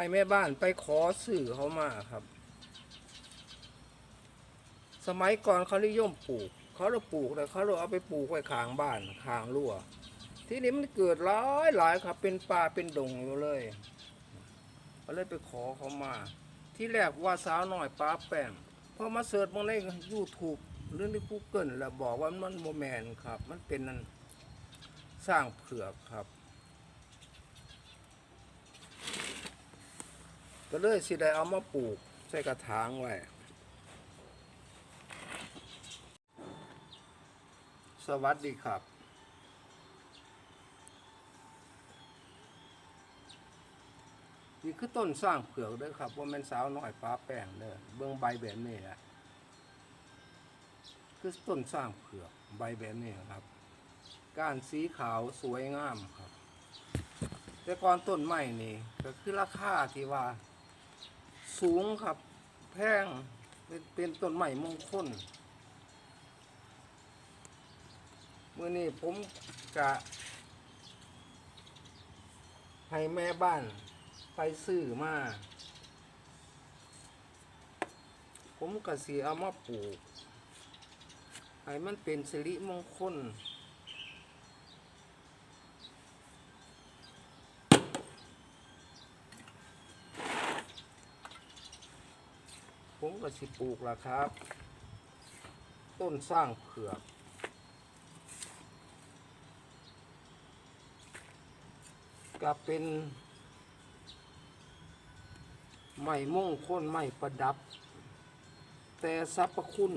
ให้แม่บ้านไปขอสื่อเขามาครับ สมัยก่อนเขานิยมปลูก เขาเราปลูกแต่เขาเราเอาไปปลูกไว้ข้างบ้านข้างรั้วที่นี้มันเกิดหลายหลายครับ เป็นป่าเป็นดงอยู่เลยก็เลยไปขอเขามา ที่แรกว่าสาวน้อยป้าแป้งพอมาเสิร์ชมาในยูทูบหรือในกูเกิลแล้วบอกว่ามันโมแมนครับ มันเป็นนั่นสร้างเผือกครับ ก็เลยสิได้เอามาปลูกใส่กระถางไว้ สวัสดีครับนี่คือต้นสร้างเผือกเด้อครับ ว่าแม่นสาวน้อยป้าแป้งเด้อเบื้องใบแบบนี้แหละคือต้นสร้างเผือกใบแบบนี้ครับ ก้านสีขาวสวยงามครับ แต่ก่อนต้นไม้นี่ก็คือราคาที่ว่า สูงครับ แพงเป็นเป็นต้นไม้มงคลเมื่อนี้ผมกะ ให้แม่บ้านไปซื้อมา ผมก็สีเอามาปลูก ให้มันเป็นสิริมงคล ผมก็สิปลูกละครับ ต้นสร้างเผือก ก็เป็นไม้มงคลไม้ประดับ แต่สรรพคุณ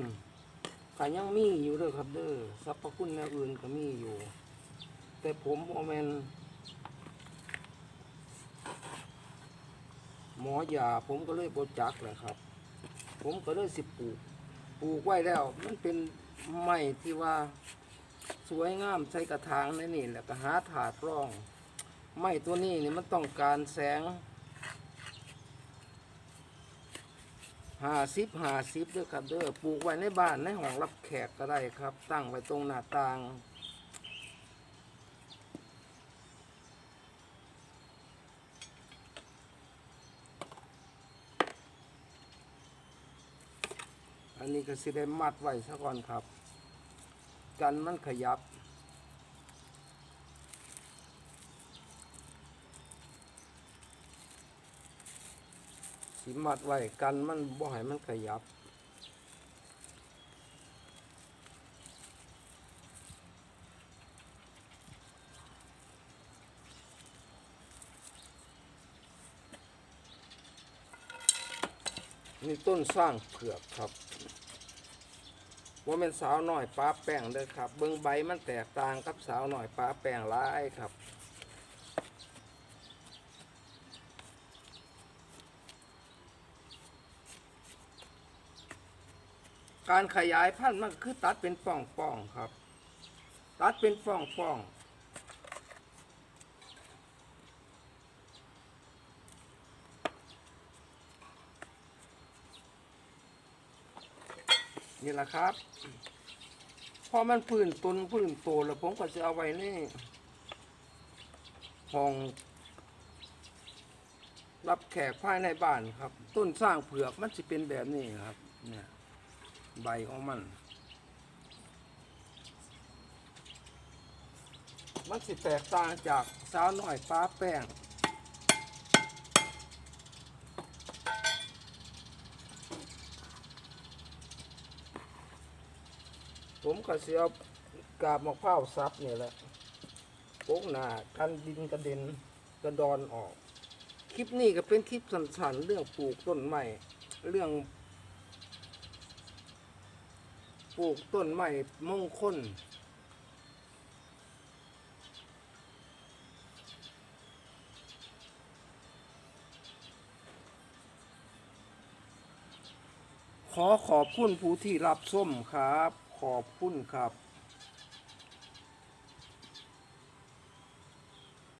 ก็ยังมีอยู่เด้อครับเด้อสรรพคุณแนวอื่นก็มีอยู่ แต่ผมโมเมนหมอยาผมก็เลยบจักแหละครับ ผมก็เลยสิปลูกปลูกไว้แล้ว มันเป็นไม้ที่ว่า สวยงามใส่กระถางในนี่แหละก็หาถาดร่อง ไม้ตัวนี้นี่มันต้องการแสงหาซิบหาซิบด้วยครับเด้อปลูกไว้ในบ้านในห้องรับแขกก็ได้ครับ ตั้งไว้ตรงหน้าต่าง อันนี้ก็สิได้มัดไว้ซะก่อนครับ กันมันขยับ สิมัดไว้กันมันบ่ให้มันขยับ นี่ต้นสร้างเผือกครับว่าเป็นสาวหน่อยป้าแป้งเด้อครับ เบิ้งใบมันแตกต่างกับสาวหน่อยป้าแป้งหลายครับการขยายพันธุ์มันก็คือตัดเป็นป่องป่องๆครับ ตัดเป็นป่องป่องๆ นี่แหละครับ พอมันพื้นตนพื้นโตแล้วผมก็จะเอาไว้นี่ห้องรับแขกภายในบ้านครับ ต้นสร้างเผือกมันจะเป็นแบบนี้ครับ เนี่ย ใบของมัน มันสิแตกต่างจากสาวน้อยฟ้าแป้ง ผมก็เสียกาบมะพร้าวซับเนี่ยแหละโป๊กหนากันดินกระเด็นกระดอนออก คลิปนี้ก็เป็นคลิปสั้นๆเรื่องปลูกต้นไม้เรื่อง ปลูกต้นไม้มงคลขอขอบคุณผู้ที่รับส้มครับ ขอบคุณครับ